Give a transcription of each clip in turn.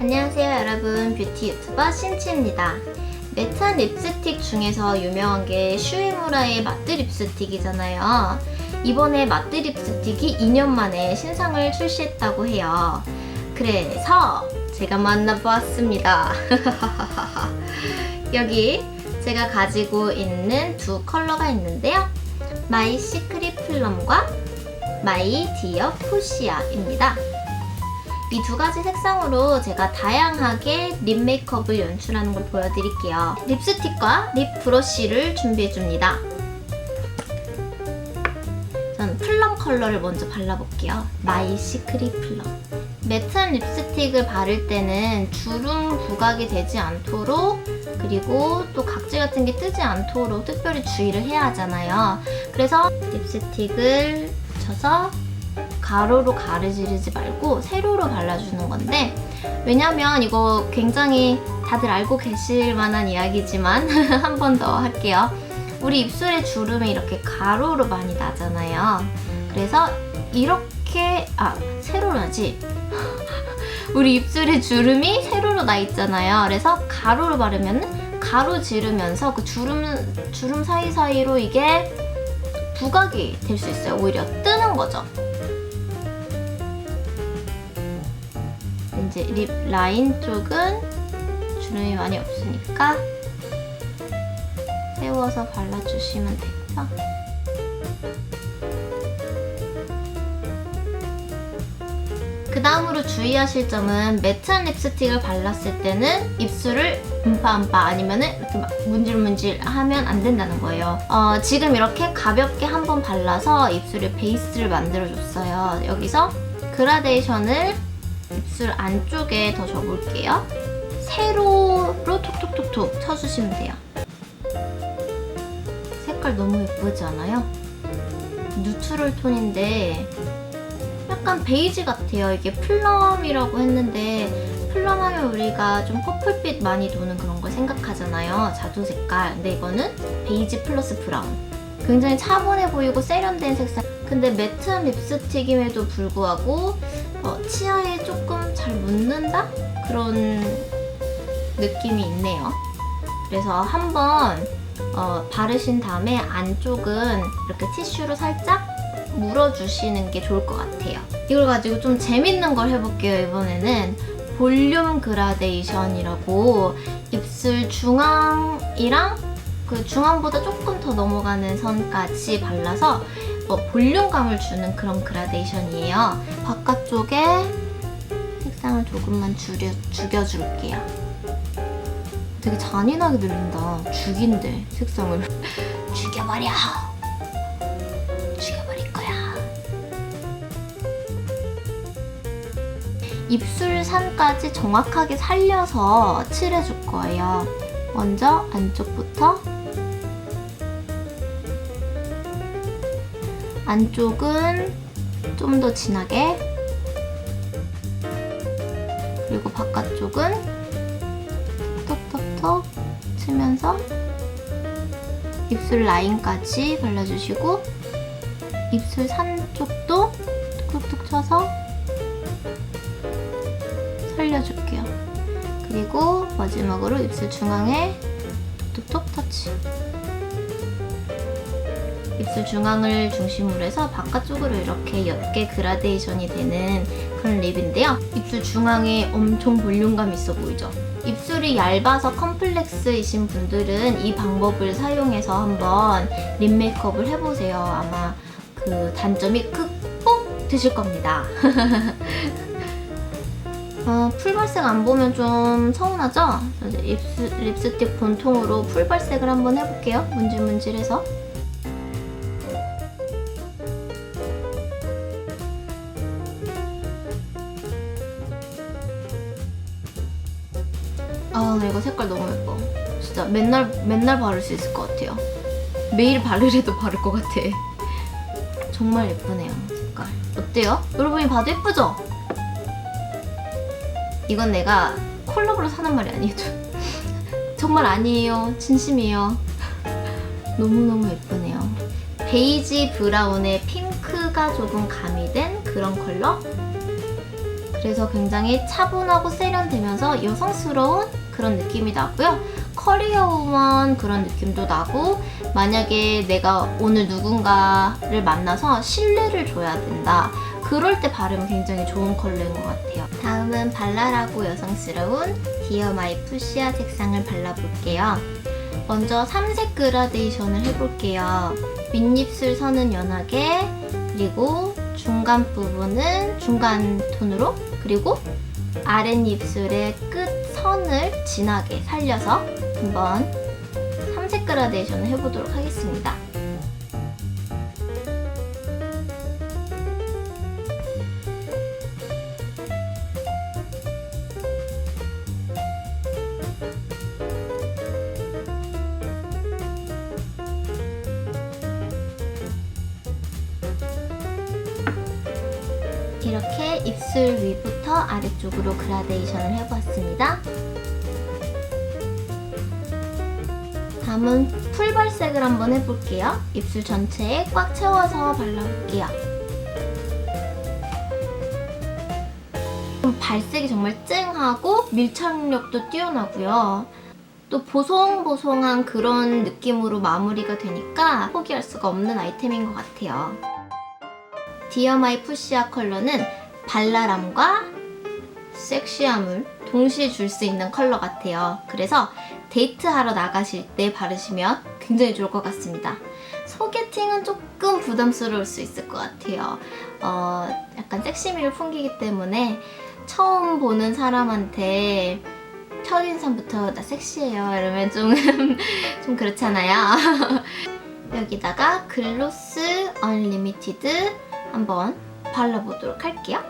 안녕하세요 여러분. 뷰티 유튜버 신치입니다. 매트한 립스틱 중에서 유명한 게 슈에무라의 마트 립스틱이잖아요. 이번에 마트 립스틱이 2년 만에 신상을 출시했다고 해요. 그래서 제가 만나보았습니다. 여기 제가 가지고 있는 두 컬러가 있는데요. 마이 시크릿 플럼과 마이 디어 푸시아입니다 이 두 가지 색상으로 제가 다양하게 립 메이크업을 연출하는 걸 보여드릴게요. 립스틱과 립 브러쉬를 준비해줍니다. 저는 플럼 컬러를 먼저 발라볼게요. 마이 시크릿 플럼. 매트한 립스틱을 바를 때는 주름 부각이 되지 않도록 그리고 또 각질 같은 게 뜨지 않도록 특별히 주의를 해야 하잖아요. 그래서 립스틱을 묻혀서 가로로 가르지르지 말고 세로로 발라주는 건데 왜냐면 이거 굉장히 다들 알고 계실 만한 이야기지만 한 번 더 할게요. 우리 입술에 주름이 이렇게 가로로 많이 나잖아요. 그래서 이렇게 아 세로라지 우리 입술에 주름이 세로로 나 있잖아요. 그래서 가로로 바르면 가로 지르면서 그 주름 주름 사이 사이로 이게 부각이 될 수 있어요. 오히려 뜨는 거죠. 이제 립 라인 쪽은 주름이 많이 없으니까 세워서 발라주시면 되고요. 그 다음으로 주의하실 점은 매트한 립스틱을 발랐을 때는 입술을 음파음파 아니면 이렇게 막 문질문질 하면 안 된다는 거예요. 어, 지금 이렇게 가볍게 한번 발라서 입술에 베이스를 만들어줬어요. 여기서 그라데이션을 입술 안쪽에 더 줘볼게요. 세로로 톡톡톡톡 쳐주시면 돼요. 색깔 너무 예쁘지 않아요? 뉴트럴 톤인데 약간 베이지 같아요. 이게 플럼이라고 했는데 플럼 하면 우리가 좀 퍼플빛 많이 도는 그런 걸 생각하잖아요. 자두 색깔. 근데 이거는 베이지 플러스 브라운. 굉장히 차분해 보이고 세련된 색상. 근데 매트한 립스틱임에도 불구하고 어, 치아에 조금 잘 묻는다? 그런 느낌이 있네요. 그래서 한번 어, 바르신 다음에 안쪽은 이렇게 티슈로 살짝 물어주시는 게 좋을 것 같아요. 이걸 가지고 좀 재밌는 걸 해볼게요, 이번에는. 볼륨 그라데이션이라고 입술 중앙이랑 그 중앙보다 조금 더 넘어가는 선까지 발라서 어, 볼륨감을 주는 그런 그라데이션이에요. 바깥쪽에 색상을 조금만 줄여, 죽여줄게요. 되게 잔인하게 들린다. 죽인데, 색상을. 죽여버려! 죽여버릴 거야. 입술 산까지 정확하게 살려서 칠해줄 거예요. 먼저 안쪽부터 안쪽은 좀 더 진하게 그리고 바깥쪽은 톡톡톡 치면서 입술 라인까지 발라주시고 입술 산 쪽도 톡톡 쳐서 살려줄게요. 그리고 마지막으로 입술 중앙에 톡톡톡 터치. 입술 중앙을 중심으로 해서 바깥쪽으로 이렇게 옅게 그라데이션이 되는 그런 립인데요. 입술 중앙에 엄청 볼륨감 있어 보이죠? 입술이 얇아서 컴플렉스이신 분들은 이 방법을 사용해서 한번 립 메이크업을 해보세요. 아마 그 단점이 극복 되실 겁니다. 어, 풀발색 안 보면 좀 서운하죠? 입스, 립스틱 본통으로 풀발색을 한번 해볼게요. 문질문질해서. 아, 나 이거 색깔 너무 예뻐. 진짜 맨날, 맨날 바를 수 있을 것 같아요. 매일 바르래도 바를 것 같아. 정말 예쁘네요, 색깔. 어때요? 여러분이 봐도 예쁘죠? 이건 내가 콜라보로 사는 말이 아니에요. 정말 아니에요. 진심이에요. 너무너무 예쁘네요. 베이지 브라운에 핑크가 조금 가미된 그런 컬러? 그래서 굉장히 차분하고 세련되면서 여성스러운 그런 느낌이 나고요. 커리어 우먼 그런 느낌도 나고 만약에 내가 오늘 누군가를 만나서 신뢰를 줘야 된다. 그럴 때 바르면 굉장히 좋은 컬러인 것 같아요. 다음은 발랄하고 여성스러운 디어 마이 푸시아 색상을 발라볼게요. 먼저 삼색 그라데이션을 해볼게요. 윗입술 선은 연하게, 그리고 중간 부분은 중간 톤으로, 그리고 아랫입술의 끝 선을 진하게 살려서 한번 삼색 그라데이션을 해보도록 하겠습니다. 이렇게 입술 위부터 아래쪽으로 그라데이션을 해보았습니다. 다음은 풀발색을 한번 해볼게요. 입술 전체에 꽉 채워서 발라볼게요. 좀 발색이 정말 쨍하고 밀착력도 뛰어나고요. 또 보송보송한 그런 느낌으로 마무리가 되니까 포기할 수가 없는 아이템인 것 같아요. 디어마이 푸시아 컬러는 발랄함과 섹시함을 동시에 줄 수 있는 컬러 같아요. 그래서 데이트하러 나가실 때 바르시면 굉장히 좋을 것 같습니다. 소개팅은 조금 부담스러울 수 있을 것 같아요. 어, 약간 섹시미를 풍기기 때문에 처음 보는 사람한테 첫인상부터 나 섹시해요 이러면 좀, 좀 그렇잖아요. 여기다가 글로스 언리미티드 한번 발라보도록 할게요.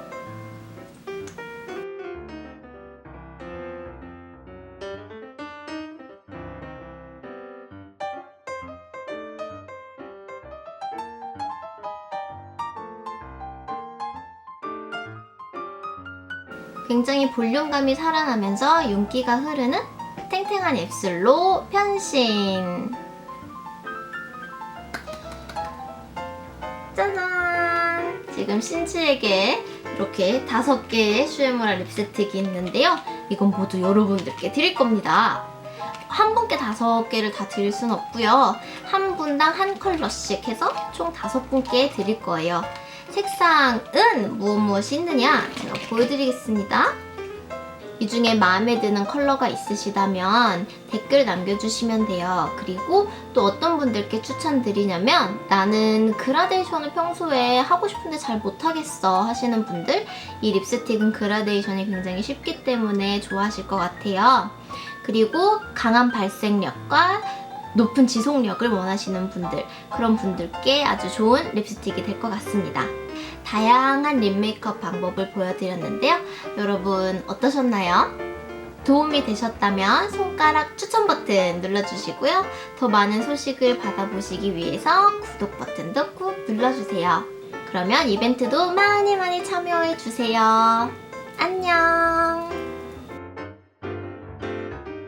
굉장히 볼륨감이 살아나면서 윤기가 흐르는 탱탱한 입술로 변신! 지금 신지에게 이렇게 다섯 개의 슈에무라 립스틱이 있는데요. 이건 모두 여러분들께 드릴 겁니다. 한 분께 다섯 개를 다 드릴 순 없고요. 한 분당 한 컬러씩 해서 총 다섯 분께 드릴 거예요. 색상은 무엇 무엇이 있느냐 제가 보여드리겠습니다. 이 중에 마음에 드는 컬러가 있으시다면 댓글 남겨주시면 돼요. 그리고 또 어떤 분들께 추천드리냐면 나는 그라데이션을 평소에 하고 싶은데 잘 못하겠어 하시는 분들 이 립스틱은 그라데이션이 굉장히 쉽기 때문에 좋아하실 것 같아요. 그리고 강한 발색력과 높은 지속력을 원하시는 분들 그런 분들께 아주 좋은 립스틱이 될 것 같습니다. 다양한 립 메이크업 방법을 보여드렸는데요. 여러분 어떠셨나요? 도움이 되셨다면 손가락 추천 버튼 눌러주시고요. 더 많은 소식을 받아보시기 위해서 구독 버튼도 꾹 눌러주세요. 그러면 이벤트도 많이 많이 참여해주세요. 안녕!